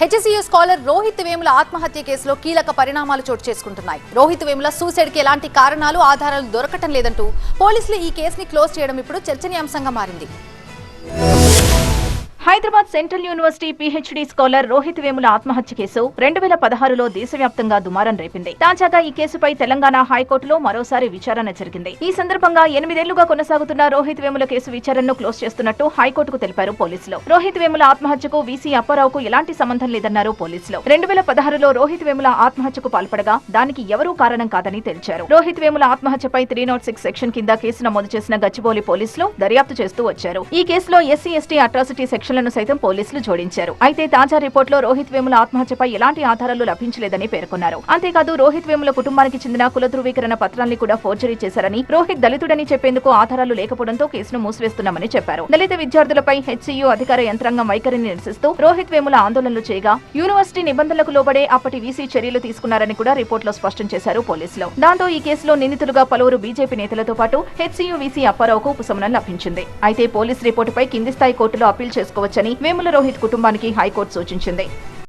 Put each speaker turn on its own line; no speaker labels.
హెచ్ఎస్ఈయూ scholar Rohith Vemula ఆత్మహత్య కేసులో కీలక పరిణామాలు చోటు చేసుకుంటున్నాయి. రోహిత్ వేముల సూసైడ్కి ఎలాంటి కారణాలు ఆధారాలు దొరకటం లేదంటూ పోలీసులు ఈ కేసుని క్లోజ్ చేయడం ఇప్పుడు చర్చనీయాంశంగా మారింది.
Hyderabad central university PhD scholar Rohith Vemula ఆత్మహత్య కేసు రెండు వేల పదహారులో దేశవ్యాప్తంగా దుమారం రేపింది. తాజాగా ఈ కేసుపై తెలంగాణ హైకోర్టులో మరోసారి విచారణ జరిగింది. ఈ సందర్భంగా ఎనిమిదేళ్ళుగా కొనసాగుతున్న రోహిత్ వేముల కేసు విచారణను క్లోజ్ చేస్తున్నట్టు హైకోర్టుకు తెలిపారు పోలీసులు. రోహిత్ వేముల ఆత్మహత్యకు వీసీ అప్పారావుకు ఎలాంటి సంబంధం లేదన్నారు పోలీసులు. రెండు వేల పదహారులో రోహిత్ వేముల ఆత్మహత్యకు పాల్పడగా దానికి ఎవరూ కారణం కాదని తెలిపారు. రోహిత్ వేముల ఆత్మహత్యపై త్రీ నాట్ సిక్స్ సెక్షన్ కింద కేసు నమోదు చేసిన గచ్చిబౌలి పోలీసులు దర్యాప్తు చేస్తూ వచ్చారు. ఈ కేసులో ఎస్సీ ఎస్టీ అట్రాసిటీ సెక్షన్లను సైతం పోలీసులు జోడించారు. అయితే తాజా రిపోర్టులో రోహిత్ వేముల ఆత్మహత్యపై ఎలాంటి ఆధారాలు లభించలేదని పేర్కొన్నారు. అంతేకాదు రోహిత్ వేముల కుటుంబానికి చెందిన కుల ధృవీకరణ పత్రాన్ని కూడా ఫోర్జరీ చేశారని రోహిత్ దళితుడని చెప్పేందుకు ఆధారాలు లేకపోవడంతో కేసును మూసివేస్తున్నామని చెప్పారు. దళిత విద్యార్థులపై హెచ్సీయూ అధికార యంత్రాంగం వైఖరిని నిరసిస్తూ రోహిత్ వేముల ఆందోళనలు చేయగా యూనివర్సిటీ నిబంధనలకు లోబడే అప్పటి వీసీ చర్యలు తీసుకున్నారని కూడా రిపోర్టులో స్పష్టం చేశారు పోలీసులు. దాంతో ఈ కేసులో నిందితులుగా పలువురు బీజేపీ నేతలతో పాటు హెచ్సీయూ వీసీ అప్పారావుకు ఉపశమనం లభించింది. అయితే పోలీస్ రిపోర్టుపై కింది స్థాయి కోర్టులో అప్పీల్ వేముల రోహిత్ కుటుంబానికి హైకోర్టు సూచించింది.